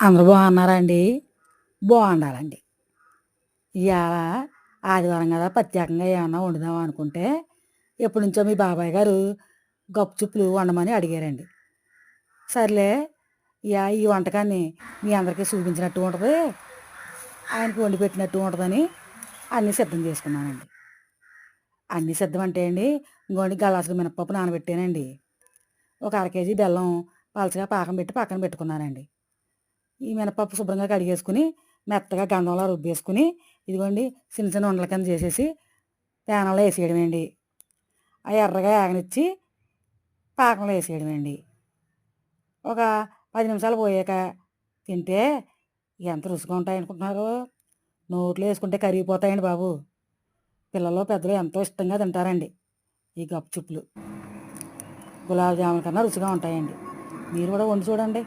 అందరూ బాగున్నారండి. బాగుండాలండి. ఇవాళ ఆదివారం కదా ప్రత్యేకంగా ఏమన్నా వండుదాం అనుకుంటే ఎప్పటి నుంచో మీ బాబాయ్ గారు గప్చుప్పులు వండమని అడిగారండి. సర్లే ఇయా ఈ వంటకాన్ని మీ అందరికీ చూపించినట్టు ఉంటుంది. ఆయనకి వండి పెట్టినట్టు ఉంటుందని అన్నీ సిద్ధం చేసుకున్నానండి. అన్నీ సిద్ధం అంటే అండి ఇంకోండి గలాసులు మినపప్పు నానబెట్టానండి. ఒక అర కేజీ బెల్లం పలచగా పాకం పెట్టి పక్కన పెట్టుకున్నానండి. ఈ మినపప్పు శుభ్రంగా కడిగేసుకుని మెత్తగా గంధంలో రుబ్బేసుకుని ఇదిగోండి చిన్న చిన్న ఉండల కింద చేసేసి పేనంలో వేసేయడమేండి. అవి ఎర్రగా ఆగనిచ్చి పాకంలో వేసేయడమేండి. ఒక పది నిమిషాలు పోయాక తింటే ఎంత రుచిగా ఉంటాయి అనుకుంటున్నారు నోట్లో వేసుకుంటే కరిగిపోతాయండి బాబు. పిల్లలు పెద్దలు ఎంతో ఇష్టంగా తింటారండి ఈ గప్చుప్పులు. గులాబ్ జాముల కన్నా రుచిగా ఉంటాయండి. మీరు కూడా వండి చూడండి.